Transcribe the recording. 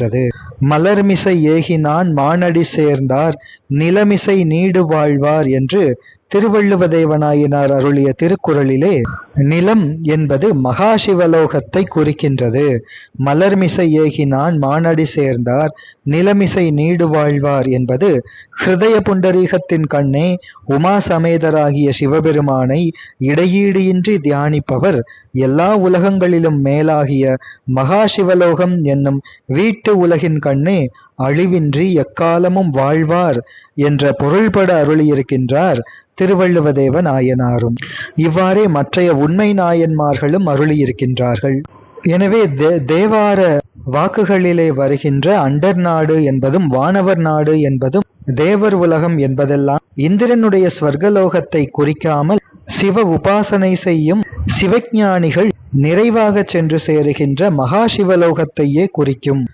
இருக்கின்றது. மலர்மிசை ஏகினான் மானடி சேர்ந்தார் நிலமிசை நீடு வாழ்வார் என்று திருவள்ளுவதேவனாயினார் அருளிய திருக்குறளிலே நிலம் என்பது மகாசிவலோகத்தை குறிக்கின்றது. மலர்மிசை ஏகினான் மானடி சேர்ந்தார். நிலமிசை நீடு வாழ்வார் என்பது ஹிருதய புண்டரீகத்தின் கண்ணே. உமா சமேதராகிய சிவபெருமானை இடையீடியின்றி தியானிப்பவர் எல்லா உலகங்களிலும் மேலாகிய மகாசிவலோகம் என்னும் வீட்டு உலகின் கண்ணே. அழிவின்றி எக்காலமும் வாழ்வார் என்ற பொருள்பட அருளியிருக்கின்றார் திருவள்ளுவதேவ நாயனாரும். இவ்வாறே மற்றைய உண்மை நாயன்மார்களும் அருளியிருக்கின்றார்கள். எனவே தே- தேவார வாக்குகளிலே வருகின்ற அண்டர் நாடு என்பதும் வானவர் நாடு என்பதும் தேவர் உலகம் என்பதெல்லாம் இந்திரனுடைய ஸ்வர்கலோகத்தை குறிக்காமல் சிவ உபாசனை செய்யும் சிவஞானிகள் நிறைவாக சென்று சேருகின்ற மகா சிவலோகத்தையே குறிக்கும்.